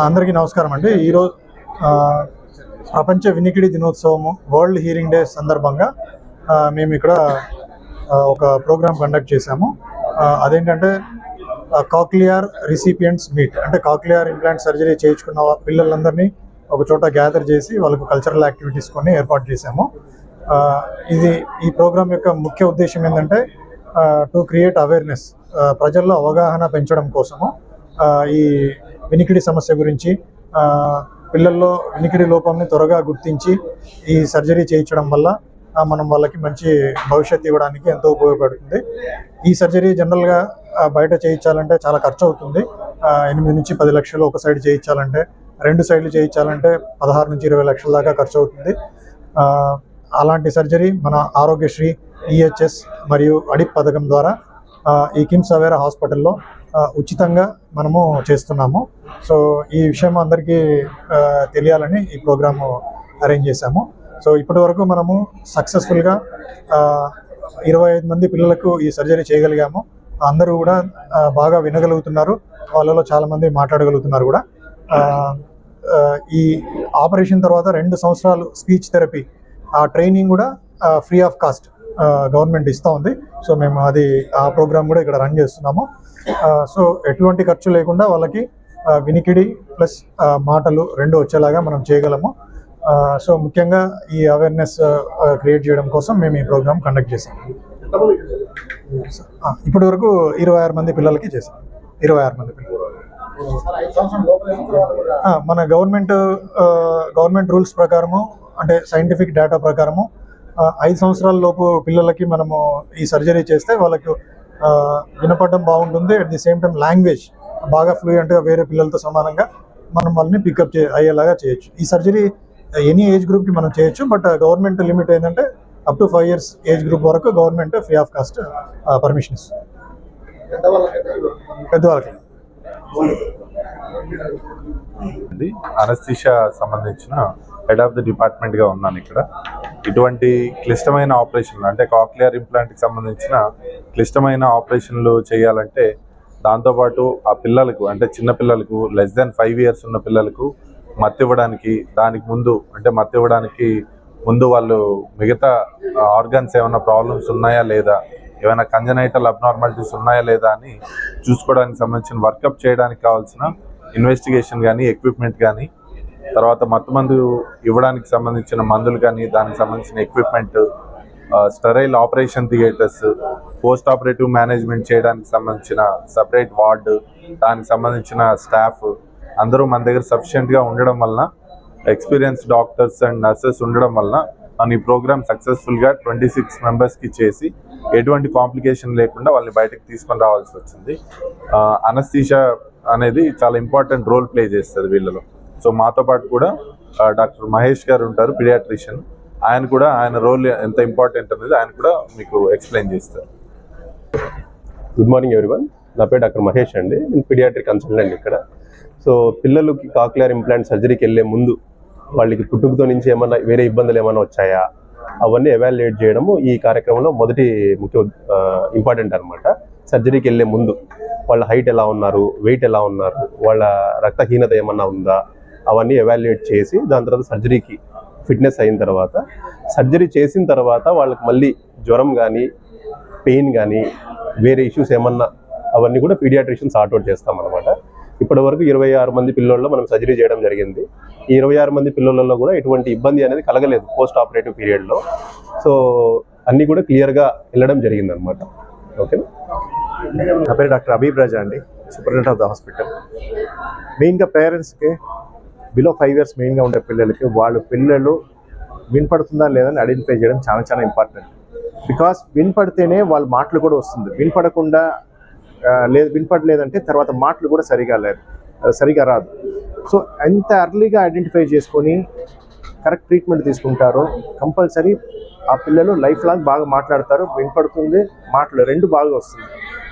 అందరికీ నమస్కారం అండి. ఈరోజు ప్రపంచ వినికిడి దినోత్సవము వరల్డ్ హీరింగ్ డే సందర్భంగా మేము ఇక్కడ ఒక ప్రోగ్రామ్ కండక్ట్ చేశాము. అదేంటంటే కాక్లియర్ రిసిపియంట్స్ మీట్. అంటే కాక్లియర్ ఇంప్లాంట్ సర్జరీ చేయించుకున్న పిల్లలందరినీ ఒక చోట గ్యాదర్ చేసి వాళ్ళకు కల్చరల్ యాక్టివిటీస్ కొన్ని ఏర్పాటు చేశాము. ఇది ఈ ప్రోగ్రామ్ యొక్క ముఖ్య ఉద్దేశం ఏంటంటే టు క్రియేట్ అవేర్నెస్ ప్రజల్లో అవగాహన పెంచడం కోసము ఈ వినికిడి సమస్య గురించి పిల్లల్లో వినికిడి లోపంని త్వరగా గుర్తించి ఈ సర్జరీ చేయించడం వల్ల మనం వాళ్ళకి మంచి భవిష్యత్తు ఇవ్వడానికి ఎంతో ఉపయోగపడుతుంది. ఈ సర్జరీ జనరల్గా బయట చేయించాలంటే చాలా ఖర్చు అవుతుంది. ఎనిమిది నుంచి పది లక్షలు ఒక సైడ్ చేయించాలంటే రెండు సైడ్లు చేయించాలంటే పదహారు నుంచి ఇరవై లక్షల దాకా ఖర్చు అవుతుంది. అలాంటి సర్జరీ మన ఆరోగ్యశ్రీ ఈహెచ్ఎస్ మరియు అడిప్ పథకం ద్వారా ఈ కిమ్స్ అవేరా హాస్పిటల్లో ఉచితంగా మనము చేస్తున్నాము. సో ఈ విషయం అందరికీ తెలియాలని ఈ ప్రోగ్రాము అరేంజ్ చేశాము. సో ఇప్పటి వరకు మనము సక్సెస్ఫుల్గా ఇరవై ఐదు మంది పిల్లలకు ఈ సర్జరీ చేయగలిగాము. అందరూ కూడా బాగా వినగలుగుతున్నారు. వాళ్ళలో చాలామంది మాట్లాడగలుగుతున్నారు కూడా. ఈ ఆపరేషన్ తర్వాత రెండు సంవత్సరాలు స్పీచ్ థెరపీ ఆ ట్రైనింగ్ కూడా ఫ్రీ ఆఫ్ కాస్ట్. గవర్నమెంట్ ఇస్తూ ఉంది. సో మేము అది ఆ ప్రోగ్రామ్ కూడా ఇక్కడ రన్ చేస్తున్నాము. సో ఎటువంటి ఖర్చు లేకుండా వాళ్ళకి వినికిడి ప్లస్ మాటలు రెండు వచ్చేలాగా మనం చేయగలము. సో ముఖ్యంగా ఈ అవేర్నెస్ క్రియేట్ చేయడం కోసం మేము ఈ ప్రోగ్రామ్ కండక్ట్ చేసాము ఇప్పటి వరకు ఇరవై ఆరు మంది పిల్లలకి చేసాం ఇరవై ఆరు మంది పిల్లలు. మన గవర్నమెంట్ గవర్నమెంట్ రూల్స్ ప్రకారము అంటే సైంటిఫిక్ డేటా ప్రకారము ఐదు సంవత్సరాల లోపు పిల్లలకి మనము ఈ సర్జరీ చేస్తే వాళ్ళకు వినపడడం బాగుంటుంది. At the same time language బాగా ఫ్లూయెంట్గా వేరే పిల్లలతో సమానంగా మనం వాళ్ళని పికప్ చే అయ్యేలాగా చేయొచ్చు. ఈ సర్జరీ ఎనీ ఏజ్ గ్రూప్కి మనం చేయొచ్చు బట్ గవర్నమెంట్ లిమిట్ ఏంటంటే up to five years age group వరకు government free of cost permission ఇస్తుంది. పెద్దవాళ్ళకి. సంబంధించిన హెడ్ ఆఫ్ ది డిపార్ట్మెంట్గా ఉన్నాను ఇక్కడ. ఇటువంటి క్లిష్టమైన ఆపరేషన్లు అంటే కాక్లియర్ ఇంప్లాంట్కి సంబంధించిన క్లిష్టమైన ఆపరేషన్లు చేయాలంటే దాంతోపాటు ఆ పిల్లలకు అంటే చిన్న పిల్లలకు లెస్ దెన్ ఫైవ్ ఇయర్స్ ఉన్న పిల్లలకు మత్తు ఇవ్వడానికి దానికి ముందు అంటే మత్తు ఇవ్వడానికి ముందు వాళ్ళు మిగతా ఆర్గన్స్ ఏమైనా ప్రాబ్లమ్స్ ఉన్నాయా లేదా ఏమైనా కంజనైటల్ అబ్నార్మాలిటీస్ ఉన్నాయా లేదా అని చూసుకోవడానికి సంబంధించిన వర్కప్ చేయడానికి కావాల్సిన ఇన్వెస్టిగేషన్ కానీ ఎక్విప్మెంట్ కానీ తర్వాత మత్తు మందు ఇవ్వడానికి సంబంధించిన మందులు కానీ దానికి సంబంధించిన equipment sterile operation theatres post operative management చేయడానికి సంబంధించిన సపరేట్ వార్డు దానికి సంబంధించిన స్టాఫ్ అందరూ మన దగ్గర సఫిషియెంట్గా ఉండడం వలన ఎక్స్పీరియన్స్ డాక్టర్స్ అండ్ నర్సెస్ ఉండడం వలన మనం ఈ ప్రోగ్రామ్ సక్సెస్ఫుల్గా ట్వంటీ సిక్స్ మెంబర్స్కి చేసి ఎటువంటి కాంప్లికేషన్ లేకుండా వాళ్ళని బయటకు తీసుకొని రావాల్సి వచ్చింది. అనస్థీషా అనేది చాలా ఇంపార్టెంట్ రోల్ ప్లే చేస్తుంది వీళ్ళలో. సో మాతో పాటు కూడా డాక్టర్ మహేష్ గారు ఉంటారు పిడియాట్రిషియన్. ఆయన కూడా ఆయన రోల్ ఎంత ఇంపార్టెంట్ అనేది ఆయన కూడా మీకు ఎక్స్ప్లెయిన్ చేస్తారు. గుడ్ మార్నింగ్ ఎవ్రీవన్ నా పేరు డాక్టర్ మహేష్ అండి. నేను పిడియాట్రిక్ కన్సల్టెంట్ ఇక్కడ. సో పిల్లలకి కాక్లియర్ ఇంప్లాంట్ సర్జరీకి వెళ్ళే ముందు వాళ్ళకి పుట్టుకతో నుంచి ఏమన్నా వేరే ఇబ్బందులు ఏమైనా వచ్చాయా? అవన్నీ ఎవాల్యుయేట్ చేయడము ఈ కార్యక్రమంలో మొదటి ముఖ్య ఇంపార్టెంట్ అనమాట సర్జరీకి వెళ్ళే ముందు వాళ్ళ హైట్ ఎలా ఉన్నారు వెయిట్ ఎలా ఉన్నారు వాళ్ళ రక్తహీనత ఏమన్నా ఉందా అవన్నీ ఎవాల్యుయేట్ చేసి దాని తర్వాత సర్జరీకి ఫిట్నెస్ అయిన తర్వాత సర్జరీ చేసిన తర్వాత వాళ్ళకి మళ్ళీ జ్వరం కానీ పెయిన్ కానీ వేరే ఇష్యూస్ ఏమన్నా అవన్నీ కూడా పీడియాట్రిషియన్ సార్ట్అవుట్ చేస్తాం అనమాట ఇప్పటి వరకు ఇరవై ఆరు మంది పిల్లల్లో మనం సర్జరీ చేయడం జరిగింది. ఈ ఇరవై ఆరు మంది పిల్లలలో కూడా ఎటువంటి ఇబ్బంది అనేది కలగలేదు పోస్ట్ ఆపరేటివ్ పీరియడ్లో సో అన్నీ కూడా క్లియర్గా వెళ్ళడం జరిగింది అనమాట ఓకేనా నా పేరు డాక్టర్ అబీబ్ రాజా అండి. సూపరింటెండెంట్ ఆఫ్ ద హాస్పిటల్ మెయిన్గా పేరెంట్స్కి బిలో ఫైవ్ ఇయర్స్ మెయిన్గా ఉండే పిల్లలకి వాళ్ళ పిల్లలు వినపడుతుందా లేదని ఐడెంటిఫై చేయడం చాలా చాలా ఇంపార్టెంట్. బికాస్ వినపడితేనే వాళ్ళ మాటలు కూడా వస్తుంది. వినపడకుండా లేదు వినపడలేదంటే తర్వాత మాటలు కూడా సరిగా లేదు సరిగా రాదు. సో ఎంత అర్లీగా ఐడెంటిఫై చేసుకొని కరెక్ట్ ట్రీట్మెంట్ తీసుకుంటారో కంపల్సరీ ఆ పిల్లలు లైఫ్ లాంగ్ బాగా మాట్లాడతారు. వినపడుతుంది మాటలు రెండు బాగా వస్తుంది.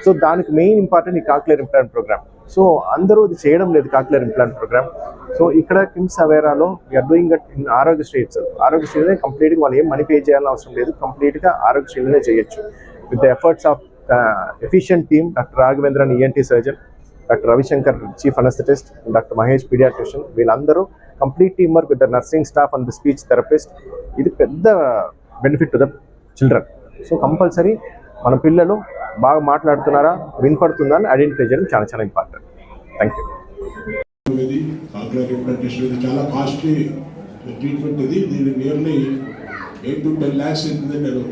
సో దానికి మెయిన్ ఇంపార్టెంట్ ఈ కాక్లియర్ ఇంప్లాంట్ ప్రోగ్రామ్. సో అందరూ ఇది చేయడం లేదు కాక్లియర్ ఇంప్లాంట్ ప్రోగ్రామ్. సో ఇక్కడ KIMS అవేరాలో we're doing it in Aarogyasri it's ఆరోగ్యశ్రీనే కంప్లీట్గా వాళ్ళు ఏం మనీ పే చేయాలని అవసరం లేదు. కంప్లీట్గా ఆరోగ్యశ్రీలోనే చేయొచ్చు. With the efforts of efficient team doctor Raghavendran ENT surgeon doctor Ravishankar chief anaesthetist doctor Mahesh paediatrician వీళ్ళందరూ complete team work with the nursing staff and the speech therapist ఇది పెద్ద benefit to the children so compulsory మన పిల్లలు బాగా మాట్లాడుతున్నారా వినపడుతుందా అని identify చేయడం చాలా చాలా ఇంపార్టెంట్. థ్యాంక్ యూ చాలా కాస్ట్లీ ట్రీట్మెంట్ ఇది. దీన్ని nearly eight to ten lakhs అవుతుందని నేను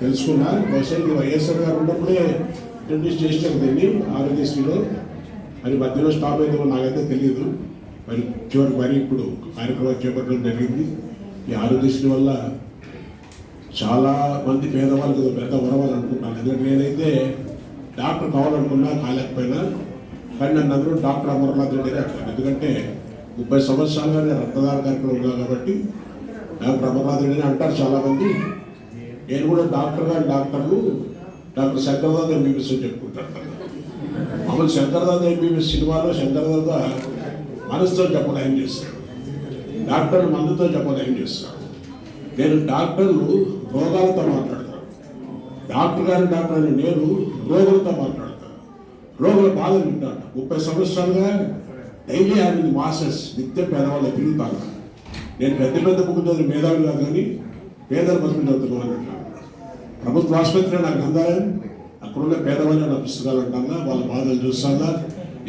తెలుసుకున్నా. బహుశా ఇది వైఎస్ఆర్ గారు ఉన్నప్పుడే ఇంట్రడ్యూస్ చేసినారు దీన్ని ఆరోగ్యశ్రీలో. మరి మధ్యలో స్టాప్ అయిందో నాకైతే తెలియదు మరి చివరికి మరి ఇప్పుడు కార్యక్రమం చేపట్టడం జరిగింది. ఈ ఆరోగ్యశ్రీ వల్ల చాలా మంది పేదవాళ్ళకి పెద్ద వరవాలి అనుకుంటాను ఎందుకంటే నేనైతే డాక్టర్ కావాలనుకున్నా కాలేకపోయినా కానీ నన్ను అందరూ డాక్టర్ అమర్నాథ్ రెడ్డి అంటారు. ఎందుకంటే ముప్పై సంవత్సరాలుగా నేను రక్తదాన కార్యక్రమం ఉన్నా కాబట్టి డాక్టర్ అమర్నాథ్ రెడ్డి అంటారు చాలామంది. నేను కూడా డాక్టర్ గారు డాక్టర్లు డాక్టర్ శంకర్దాద్ ఎంబీబీఎస్ అని చెప్పుకుంటారు. మామూలు శంకర్దాద్ ఎంబీబీఎస్ సినిమాలో శంకర్దాద్ మనసుతో చెప్పలేం చేస్తాడు డాక్టర్ మందుతో చెప్పలేం చేస్తాడు నేను డాక్టర్లు రోగాలతో మాట్లాడతాను. డాక్టర్ గారి డాక్టర్ అని నేను రోగులతో మాట్లాడతాను. రోగుల బాధలు వింటాను. ముప్పై సంవత్సరాలుగా డైలీ ఆయన మాసెస్ నిత్యం పేదవాళ్ళు తిరుగుతాను నేను పెద్ద పెద్ద బుక్కులు మేధావులు కాదు కానీ పేదల బతుకులు చదువుతున్నాను ప్రభుత్వ ఆసుపత్రి నాకు అందాలని అక్కడున్న పేదవాళ్ళు నా పుస్తకాలు అంటానా వాళ్ళ బాధలు చూస్తాను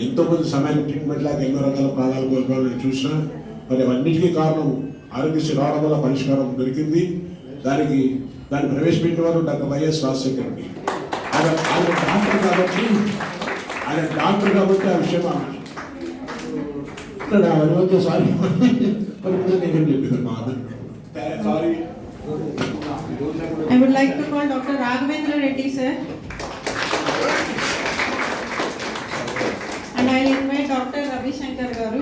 ఎంతో మంది సమయానికి ట్రీట్మెంట్ లాగా ఎన్నో రకాల ప్రాణాలు కోల్పోవాలని చూసినా మరి అవన్నిటికీ కారణం ఆరోగ్యశ్రీ రావడం వల్ల పరిష్కారం దొరికింది దానికి దాన్ని ప్రవేశపెట్టిన వారు డాక్టర్ వైఎస్ రాజశేఖర్ రెడ్డి ఆయన ఆయన డాక్టర్ కాబట్టి ఆయన డాక్టర్ కాబట్టి ఆ విషయం ఓకే సారీ నేను చెప్పేది బాధ sorry I would like to call Dr. Raghavendra Reddy, sir. And I will invite Dr. Ravi Shankar Garu.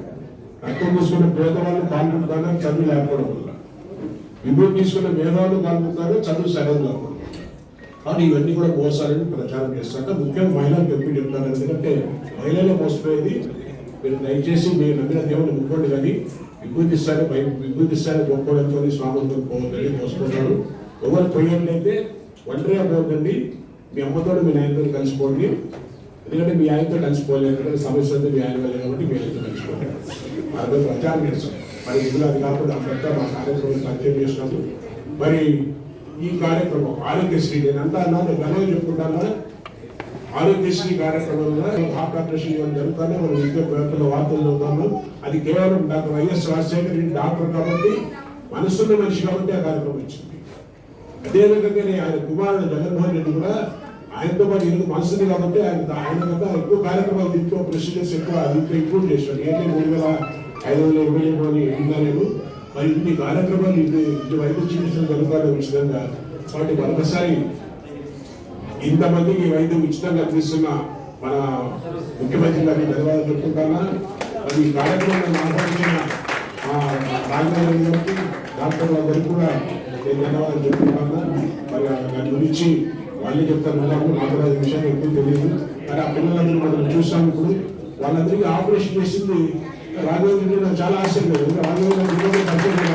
రక్తం తీసుకున్న పేదవాళ్ళు పాల్గొంటాగా చదువు లేకపోవడం వల్ల. విభూతి తీసుకున్న మేధావులు పాల్గొంటాగా చదువు సరైన కాకపోవడం కానీ ఇవన్నీ కూడా మోసాలని ప్రచారం చేస్తారంటే ముఖ్యంగా మహిళలకు ఎక్కువ చెప్తాను ఎందుకంటే మహిళలు మోసపోయేది. మీరు దయచేసి మీరు నమ్మిన దేవుడు ముక్కోండి కానీ విభూతి స్థాయి భయం విభూతి స్థాయి గొప్పడంతో స్వాములతో పోవద్దని మోసపోతారు. ఎవరు అయితే ఒంటరిగా పోవద్దండి. మీ అమ్మతో మీ నాయనతో కలిసిపోండి. ఎందుకంటే మీ ఆయనతో కలిసిపోలేదు ఎందుకంటే సమస్య అంతా మీ ఆయన వల్లే కాబట్టి మీ ఆయనతో కలిసిపోలేదు. అదే ప్రచారం చేస్తాం. మరి ఇందులో అది కాకుండా పెద్ద మా కార్యక్రమం పరిచయం చేసినాము మరి ఈ కార్యక్రమం ఆరోగ్యశ్రీ నేను అంతా అన్నాను ఘనంగా చెప్పుకుంటాను? ఆరోగ్యశ్రీ కార్యక్రమంలో హార్ట్ ఆపరేషన్ ఇవన్నీ జరుగుతానే మనం ఇంకా పేపర్లో వార్తలు చదువుతాము అది కేవలం డాక్టర్ వైఎస్ రాజశేఖర్ రెడ్డి డాక్టర్ కాబట్టి మనసున్న మనిషి కాబట్టి ఆ కార్యక్రమం ఇచ్చింది అదే నేను ఆయన కుమారుడు జగన్మోహన్ రెడ్డి కూడా ఆయనతో పాటు ఎందుకు మనసుంది కాబట్టి ఆయన ఆయన కన్నా ఎక్కువ కార్యక్రమాలు దీంట్లో ప్రెసిడెన్స్ ఎక్కువ దీంట్లో ఇంప్రూవ్ చేశాడు ఏంటి మూడు వేల ఐదు వందల ఇరవై ఏడు అని ఇందాలేదు మరి ఇన్ని కార్యక్రమాలు ఇది ఇది వైద్య చికిత్సలు జరుగుతాడు ఉచితంగా కాబట్టి మరొకసారి ఇంతమందికి వైద్యం ఉచితంగా అందిస్తున్న మన ముఖ్యమంత్రి గారిని ధన్యవాదాలు చెప్తున్నా మరి ఈ కార్యక్రమాన్ని ఆహ్వానించిన రాజధాని గారికి డాక్టర్ గారికి కూడా నేను ధన్యవాదాలు చెప్తున్నా మరి దాని గురించి వాళ్ళే చెప్తారు మళ్ళీ నాకు అది విషయాలు ఎప్పుడు తెలియదు. కానీ ఆ పిల్లలందరూ మనం చూసాం ఇప్పుడు. వాళ్ళందరికీ ఆపరేషన్ చేసింది రాఘవేంద్ర నాకు చాలా ఆశ్చర్యం రాఘవేంద్ర